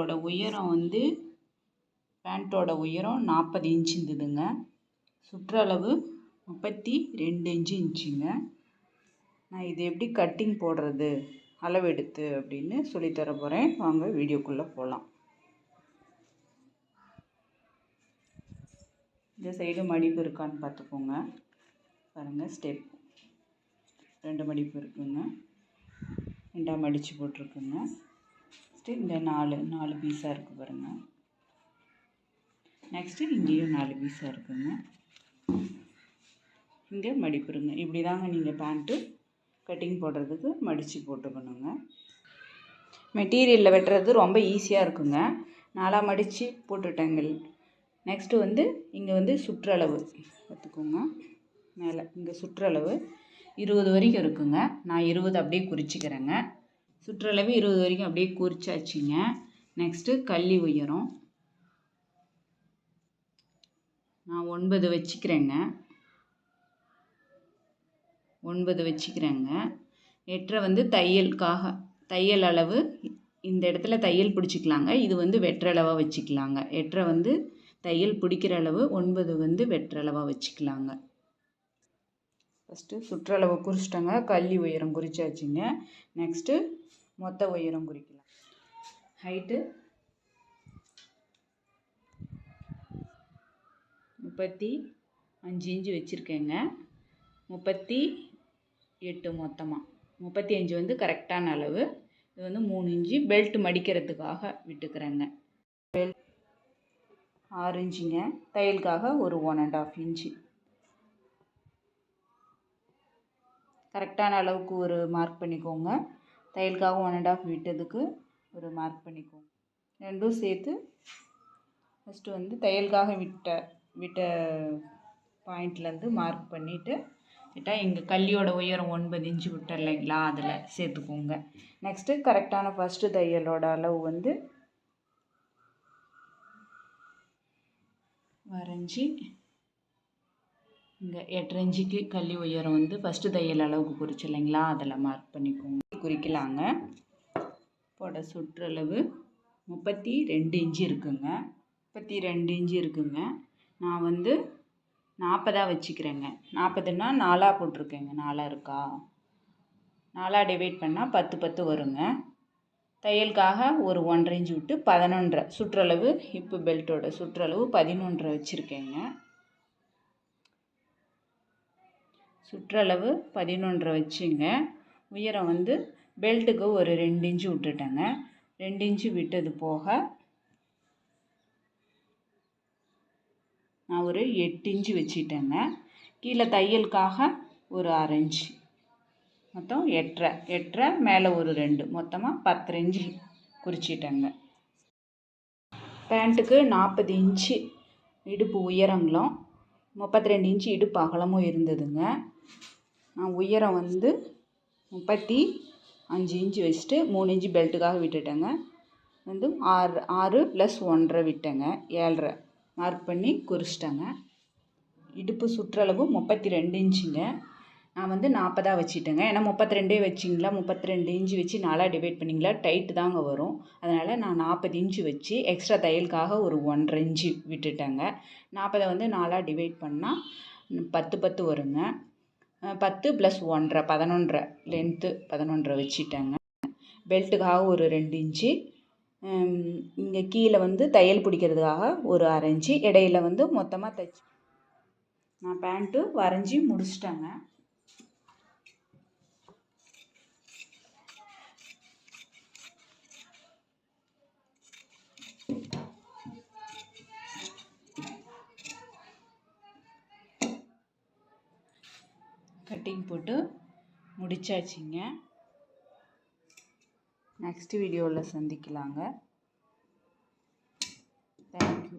பேண்ட்டோட உயரம் வந்து பேண்ட்டோட உயரம் நாற்பது இன்ச் இருந்ததுங்க. சுற்றளவு முப்பத்தி ரெண்டு இன்ச்சு இன்ச்சுங்க நான் இது எப்படி கட்டிங் போடுறது அளவெடுத்து அப்படின்னு சொல்லித்தர போகிறேன் வாங்க வீடியோக்குள்ளே போகலாம் இந்த சைடு மடிப்பு இருக்கான்னு பார்த்துக்கோங்க. பாருங்கள் ஸ்டெப். ரெண்டு மடிப்பு இருக்குங்க. ரெண்டாக மடித்து போட்டிருக்குங்க. நெக்ஸ்ட்டு இந்த நாலு நாலு பீஸாக இருக்குது பாருங்கள் நெக்ஸ்ட்டு இங்கேயும் நாலு பீஸாக இருக்குங்க. இங்கே மடிப்புருங்க இப்படி தாங்க நீங்கள் பேண்ட்டு கட்டிங் போடுறதுக்கு மடித்து போட்டுக்கணுங்க மெட்டீரியலில் வெட்டுறது ரொம்ப ஈஸியாக இருக்குங்க. நாலாக மடித்து போட்டுட்டேங்க நெக்ஸ்ட்டு வந்து இங்கே வந்து சுற்றளவு பார்த்துக்கோங்க. மேலே இங்கே சுற்றளவு இருபது வரைக்கும் இருக்குங்க. நான் இருபது அப்படியே குறிச்சிக்கிறேங்க. சுற்றளவு இருபது வரைக்கும் அப்படியே குறிச்சாச்சுங்க. நெக்ஸ்ட்டு கள்ளி உயரம். நான் ஒன்பது வச்சுக்கிறேங்க. ஒன்பது வச்சுக்கிறேங்க. எட்டரை வந்து தையலுக்காக தையல் அளவு இந்த இடத்துல தையல் பிடிச்சிக்கலாங்க. இது வந்து வெற்றளவாக வச்சுக்கலாங்க. எட்டரை வந்து தையல் பிடிக்கிற அளவு ஒன்பது வந்து வெற்றளவாக வச்சுக்கலாங்க. ஃபஸ்ட்டு சுற்றளவு குறிச்சிட்டோங்க. கள்ளி உயரம் குறிச்சாச்சுங்க. நெக்ஸ்ட்டு மொத்த உயரம் குறிக்கலாம். ஹைட்டு முப்பத்தி அஞ்சு இன்ச்சு வச்சுருக்கேங்க. முப்பத்தி எட்டு மொத்தமாக முப்பத்தி அஞ்சு வந்து கரெக்டான அளவு. இது வந்து மூணு இன்ச்சு பெல்ட் மடிக்கிறதுக்காக விட்டுக்கிறேங்க. பெல்ட் ஆறு இன்ச்சுங்க. தையலுக்காக ஒரு ஒன் அண்ட் ஆஃப் இன்ச்சு. கரெக்டான அளவுக்கு ஒரு மார்க் பண்ணிக்கோங்க. தையலுக்காக ஒன் அண்ட் ஆஃப் விட்டதுக்கு ஒரு மார்க் பண்ணிக்குவோம் ரெண்டும் சேர்த்து ஃபஸ்ட்டு வந்து தையலுக்காக விட்ட விட்ட பாயிண்ட்லேருந்து மார்க் பண்ணிவிட்டு விட்டால் இங்கே கல்லியோட உயரம் ஒன்பது இன்ச்சு விட்ட இல்லைங்களா? அதில் சேர்த்துக்கோங்க. நெக்ஸ்ட்டு கரெக்டான ஃபஸ்ட்டு தையலோட அளவு வந்து வரைஞ்சி இங்கே எட்டரை இன்ச்சுக்கு கல்லி உயரம் வந்து ஃபஸ்ட்டு தையல் அளவுக்கு குறிச்சு இல்லைங்களா? அதில் மார்க் பண்ணிக்கோங்க. குறிக்கலாங்க. போட சுற்றளவு முப்பத்தி ரெண்டு இன்ச்சு இருக்குங்க. முப்பத்தி ரெண்டு இன்ச்சு இருக்குங்க. நான் வந்து நாற்பதாக வச்சுக்கிறேங்க. நாற்பதுன்னா நாலாக போட்டிருக்கேங்க. நாலாக இருக்கா? நாலாக டிவைட் பண்ணால் பத்து பத்து வருங்க. தையலுக்காக ஒரு ஒன்றரை இன்ச்சு விட்டு பதினொன்றரை. சுற்றளவு ஹிப்பு பெல்ட்டோட சுற்றளவு பதினொன்றரை வச்சுருக்கேங்க. சுற்றளவு பதினொன்றரை வச்சுங்க. உயரம் வந்து பெல்ட்டுக்கு ஒரு ரெண்டு இன்ச்சு விட்டுட்டேங்க. ரெண்டு இன்ச்சு விட்டது போக நான் ஒரு எட்டு இன்ச்சு வச்சிட்டேங்க. கீழே தையலுக்காக ஒரு அரை இன்ச்சு. மொத்தம் எட்டரை. எட்டரை மேலே ஒரு ரெண்டு. மொத்தமாக பத்தரை இன்ச்சு குறிச்சிட்டேங்க. பேண்ட்டுக்கு நாற்பது இன்ச்சு இடுப்பு உயரங்களும் முப்பத்தி ரெண்டு இன்ச்சு இடுப்பு அகலமும் இருந்ததுங்க. நான் உயரம் வந்து முப்பத்தி அஞ்சு இன்ச்சு வச்சுட்டு மூணு இன்ச்சு பெல்ட்டுக்காக விட்டுட்டேங்க. வந்து ஆறு ஆறு ப்ளஸ் ஒன்றரை விட்டேங்க. ஏழரை. மார்க் பண்ணி குறிச்சிட்டேங்க. இடுப்பு சுற்றளவு முப்பத்தி ரெண்டு இன்ச்சுங்க நான் வந்து நாற்பதாக வச்சுட்டேங்க. ஏன்னா முப்பத்தி ரெண்டே வச்சிங்களா? முப்பத்தி ரெண்டு இன்ச்சு வச்சு நாலாக டிவைட் பண்ணிங்களா? டைட்டு தாங்க வரும். அதனால் நான் நாற்பது இன்ச்சு வச்சு எக்ஸ்ட்ரா தையலுக்காக ஒரு ஒன்றரை இன்ச்சு விட்டுட்டேங்க. நாற்பதை வந்து நாலாக டிவைட் பண்ணால் பத்து பத்து வருங்க. பத்து ப்ளஸ் ஒன்றரை பதினொன்றரை லென்த்து பதினொன்றரை வச்சுட்டேங்க. பெல்ட்டுக்காக ஒரு ரெண்டு இன்ச்சு. இங்கே கீழே வந்து தையல் பிடிக்கிறதுக்காக ஒரு அரை இன்ச்சு. இடையில வந்து மொத்தமாக தைச்சி நான் பேண்ட்டு வரைஞ்சி முடிச்சிட்டேங்க. கட்டிங் போட்டு முடிச்சாச்சுங்க. நெக்ஸ்ட் வீடியோவில் சந்திக்கலாங்க. தேங்க்யூ